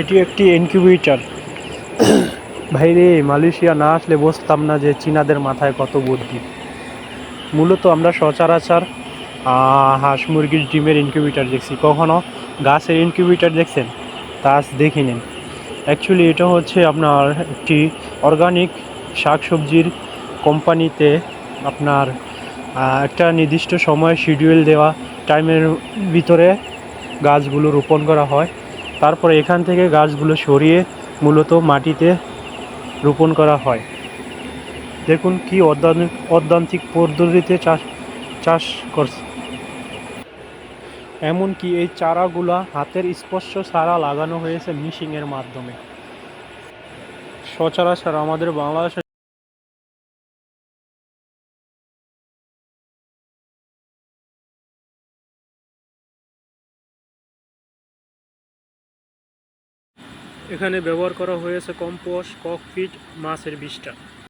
এটি একটি ইনকিউবেটর ভাইরে, মালয়েশিয়া না আসলে বুঝতাম না যে চীনাদের মাথায় কত বুদ্ধি। মূলত আমরা সচরাচর হাঁস মুরগির ডিমের ইনকিউবেটর দেখছি। কখনো গাছের ইনকিউবেটর দেখছেন? তা আজ দেখি নিন অ্যাকচুয়ালি এটা হচ্ছে আপনার একটি অর্গানিক শাকসবজির কোম্পানিতে আপনার একটা নির্দিষ্ট সময় শিডিউল দেওয়া টাইমের ভিতরে গাছগুলো রোপণ করা হয়। তারপরে এখান থেকে গাছগুলো সরিয়ে মূলত মাটিতে রোপণ করা হয়। দেখুন কি অধ্যাত্মিক অধ্যান্তিক পদ্ধতিতে চাষ চাষ করছে। এমনকি এই চারাগুলা হাতের স্পর্শ ছাড়া লাগানো হয়েছে মিশিংয়ের মাধ্যমে। সচরাচর আমাদের বাংলাদেশে এখানে ব্যবহার করা হয়েছে কম্পোস্ট ককপিট মাছের বিষটা